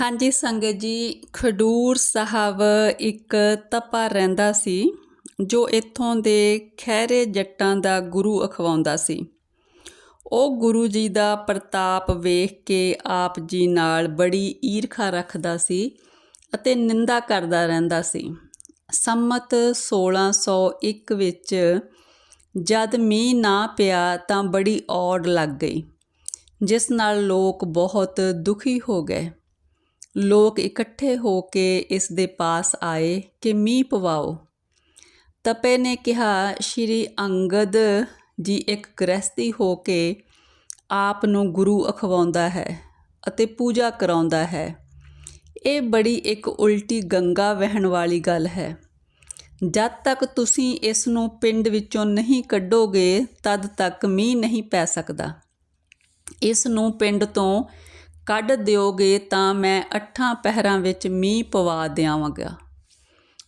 ਹਾਂਜੀ ਸੰਗਤ ਜੀ, ਖਡੂਰ ਸਾਹਿਬ ਇੱਕ ਤਪਾ ਰਹਿੰਦਾ ਸੀ, ਜੋ ਇੱਥੋਂ ਦੇ ਖਹਿਰੇ ਜੱਟਾਂ ਦਾ ਗੁਰੂ ਅਖਵਾਉਂਦਾ ਸੀ। ਉਹ ਗੁਰੂ ਜੀ ਦਾ ਪ੍ਰਤਾਪ ਵੇਖ ਕੇ ਆਪ ਜੀ ਨਾਲ ਬੜੀ ਈਰਖਾ ਰੱਖਦਾ ਸੀ ਅਤੇ ਨਿੰਦਾ ਕਰਦਾ ਰਹਿੰਦਾ ਸੀ। ਸੰਮਤ 1601 ਵਿੱਚ ਜਦ ਮੀਂਹ ਨਾ ਪਿਆ ਤਾਂ ਬੜੀ ਔੜ ਲੱਗ ਗਈ, ਜਿਸ ਨਾਲ ਲੋਕ ਬਹੁਤ ਦੁਖੀ ਹੋ ਗਏ। ਲੋਕ ਇਕੱਠੇ ਹੋ ਕੇ ਇਸ ਦੇ ਪਾਸ ਆਏ ਕਿ ਮੀਂਹ ਪਵਾਓ। ਤਪੇ ਨੇ ਕਿਹਾ, ਸ਼੍ਰੀ ਅੰਗਦ ਜੀ ਇੱਕ ਗ੍ਰਸਤੀ ਹੋ ਕੇ ਆਪ ਨੂੰ ਗੁਰੂ ਅਖਵਾਉਂਦਾ ਹੈ ਅਤੇ ਪੂਜਾ ਕਰਾਉਂਦਾ ਹੈ। ਇਹ ਬੜੀ ਇੱਕ ਉਲਟੀ ਗੰਗਾ ਵਹਿਣ ਵਾਲੀ ਗੱਲ ਹੈ। ਜਦ ਤੱਕ ਤੁਸੀਂ ਇਸ ਨੂੰ ਪਿੰਡ ਵਿੱਚੋਂ ਨਹੀਂ ਕੱਢੋਗੇ, ਤਦ ਤੱਕ ਮੀਂਹ ਨਹੀਂ ਪੈ ਸਕਦਾ। ਇਸ ਨੂੰ ਪਿੰਡ ਤੋਂ ਕੱਢ ਦਿਓਗੇ ਤਾਂ ਮੈਂ ਅੱਠਾਂ ਪਹਿਰਾਂ ਵਿੱਚ ਮੀਂਹ ਪਵਾ ਦਿਆਵਾਂਗਾ।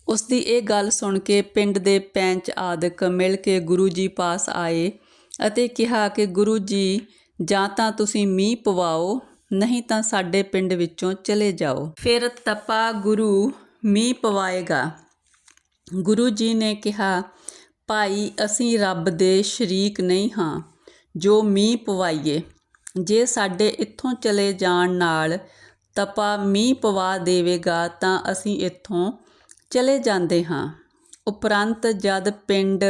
ਉਸ ਦੀ ਇਹ ਗੱਲ ਸੁਣ ਕੇ ਪਿੰਡ ਦੇ ਪੈਂਚ ਆਦਿਕ ਮਿਲ ਕੇ ਗੁਰੂ ਜੀ ਪਾਸ ਆਏ ਅਤੇ ਕਿਹਾ ਕਿ, ਗੁਰੂ ਜੀ, ਜਾਂ ਤਾਂ ਤੁਸੀਂ ਮੀਂਹ ਪਵਾਓ, ਨਹੀਂ ਤਾਂ ਸਾਡੇ ਪਿੰਡ ਵਿੱਚੋਂ ਚਲੇ ਜਾਓ। ਫਿਰ ਤਪਾ ਗੁਰੂ ਮੀਂਹ ਪਵਾਏਗਾ। ਗੁਰੂ ਜੀ ਨੇ ਕਿਹਾ, ਭਾਈ, ਅਸੀਂ ਰੱਬ ਦੇ ਸ਼ਰੀਕ ਨਹੀਂ ਹਾਂ, ਜੋ ਮੀਂਹ ਪਵਾਈਏ। ਜੇ ਸਾਡੇ ਇੱਥੋਂ ਚਲੇ ਜਾਣ ਨਾਲ ਤਪਾ ਮੀਂਹ ਪਵਾ ਦੇਵੇਗਾ ਤਾਂ ਅਸੀਂ ਇੱਥੋਂ ਚਲੇ ਜਾਂਦੇ ਹਾਂ। ਉਪਰੰਤ ਜਦ ਪਿੰਡ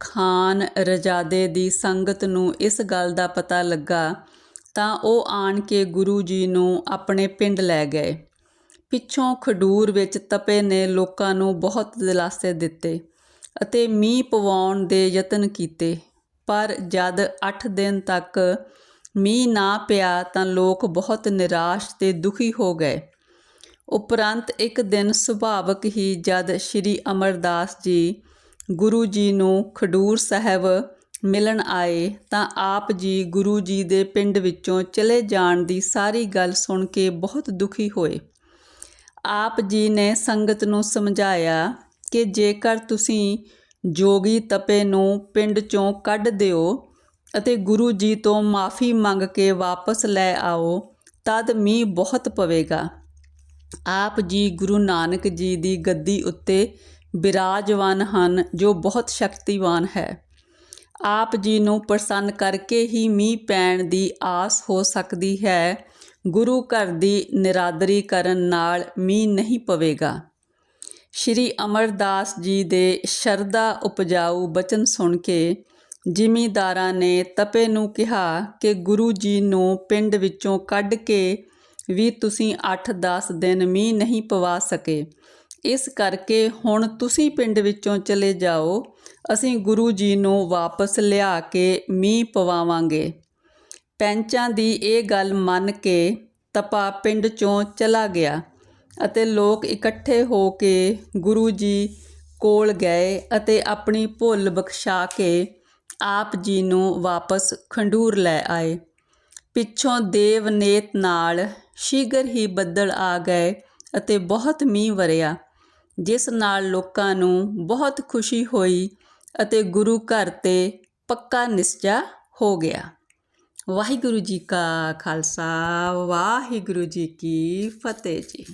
ਖਾਨ ਰਜਾਦੇ ਦੀ ਸੰਗਤ ਨੂੰ ਇਸ ਗੱਲ ਦਾ ਪਤਾ ਲੱਗਾ ਤਾਂ ਉਹ ਆਣ ਕੇ ਗੁਰੂ ਜੀ ਨੂੰ ਆਪਣੇ ਪਿੰਡ ਲੈ ਗਏ। ਪਿੱਛੋਂ ਖਡੂਰ ਵਿੱਚ ਤਪੇ ਨੇ ਲੋਕਾਂ ਨੂੰ ਬਹੁਤ ਦਿਲਾਸੇ ਦਿੱਤੇ ਅਤੇ ਮੀਂਹ ਪਵਾਉਣ ਦੇ ਯਤਨ ਕੀਤੇ। ਪਰ ਜਦ 8 ਦਿਨ ਤੱਕ ਮੀਂਹ ਨਾ ਪਿਆ ਤਾਂ ਲੋਕ ਬਹੁਤ ਨਿਰਾਸ਼ ਤੇ ਦੁਖੀ ਹੋ ਗਏ। ਉਪਰੰਤ ਇੱਕ ਦਿਨ ਸੁਭਾਵਕ ਹੀ ਜਦ ਸ੍ਰੀ ਅਮਰਦਾਸ ਜੀ ਗੁਰੂ ਜੀ ਨੂੰ ਖਡੂਰ ਸਾਹਿਬ ਮਿਲਣ ਆਏ ਤਾਂ ਆਪ ਜੀ ਗੁਰੂ ਜੀ ਦੇ ਪਿੰਡ ਵਿੱਚੋਂ ਚਲੇ ਜਾਣ ਦੀ ਸਾਰੀ ਗੱਲ ਸੁਣ ਕੇ ਬਹੁਤ ਦੁਖੀ ਹੋਏ। ਆਪ ਜੀ ਨੇ ਸੰਗਤ ਨੂੰ ਸਮਝਾਇਆ ਕਿ ਜੇਕਰ ਤੁਸੀਂ ਜੋਗੀ ਤਪੇ ਨੂੰ ਪਿੰਡ ਚੋਂ ਕੱਢ ਦਿਓ ਅਤੇ ਗੁਰੂ ਜੀ ਤੋਂ ਮਾਫੀ ਮੰਗ ਕੇ ਵਾਪਸ ਲੈ ਆਓ, ਤਦ ਮੀਂਹ ਬਹੁਤ ਪਵੇਗਾ। ਆਪ ਜੀ ਗੁਰੂ ਨਾਨਕ ਜੀ ਦੀ ਗੱਦੀ ਉੱਤੇ ਬਿਰਾਜਵਾਨ ਹਨ, ਜੋ ਬਹੁਤ ਸ਼ਕਤੀਵਾਨ ਹੈ। ਆਪ ਜੀ ਨੂੰ ਪ੍ਰਸੰਨ ਕਰਕੇ ਹੀ ਮੀਂਹ ਪੈਣ ਦੀ ਆਸ ਹੋ ਸਕਦੀ ਹੈ। ਗੁਰੂ ਘਰ ਦੀ ਨਿਰਾਦਰੀ ਕਰਨ ਨਾਲ ਮੀਂਹ ਨਹੀਂ ਪਵੇਗਾ। ਸ਼੍ਰੀ ਅਮਰਦਾਸ ਜੀ ਦੇ ਸ਼ਰਧਾ ਉਪਜਾਊ ਬਚਨ ਸੁਣ ਕੇ ਜ਼ਿਮੀਂਦਾਰਾਂ ਨੇ ਤਪੇ ਨੂੰ ਕਿਹਾ ਕਿ ਗੁਰੂ ਜੀ ਨੂੰ ਪਿੰਡ ਵਿੱਚੋਂ ਕੱਢ ਕੇ ਵੀ ਤੁਸੀਂ 8-10 ਦਿਨ ਮੀਂਹ ਨਹੀਂ ਪਵਾ ਸਕੇ। ਇਸ ਕਰਕੇ ਹੁਣ ਤੁਸੀਂ ਪਿੰਡ ਵਿੱਚੋਂ ਚਲੇ ਜਾਓ, ਅਸੀਂ ਗੁਰੂ ਜੀ ਨੂੰ ਵਾਪਸ ਲਿਆ ਕੇ ਮੀਂਹ ਪਵਾਵਾਂਗੇ। ਪੈਂਚਾਂ ਦੀ ਇਹ ਗੱਲ ਮੰਨ ਕੇ ਤਪਾ ਪਿੰਡ ਚੋਂ ਚਲਾ ਗਿਆ ਅਤੇ ਲੋਕ ਇਕੱਠੇ ਹੋ ਕੇ ਗੁਰੂ ਜੀ ਕੋਲ ਗਏ ਅਤੇ ਆਪਣੀ ਭੁੱਲ ਬਖਸ਼ਾ ਕੇ ਆਪ ਜੀ ਨੂੰ ਵਾਪਸ ਖੰਡੂਰ ਲੈ ਆਏ। ਪਿੱਛੋਂ ਦੇਵਨੇਤ ਨਾਲ ਸ਼ੀਘਰ ਹੀ ਬੱਦਲ ਆ ਗਏ ਅਤੇ ਬਹੁਤ ਮੀਂਹ ਵਰਿਆ ਜਿਸ ਨਾਲ ਲੋਕਾਂ ਨੂੰ ਬਹੁਤ ਖੁਸ਼ੀ ਹੋਈ ਅਤੇ ਗੁਰੂ ਘਰ ਤੇ ਪੱਕਾ ਨਿਸ਼ਚਾ ਹੋ ਗਿਆ। ਵਾਹਿਗੁਰੂ ਜੀ ਕਾ ਖਾਲਸਾ, ਵਾਹਿਗੁਰੂ ਜੀ ਕੀ ਫਤਿਹ ਜੀ।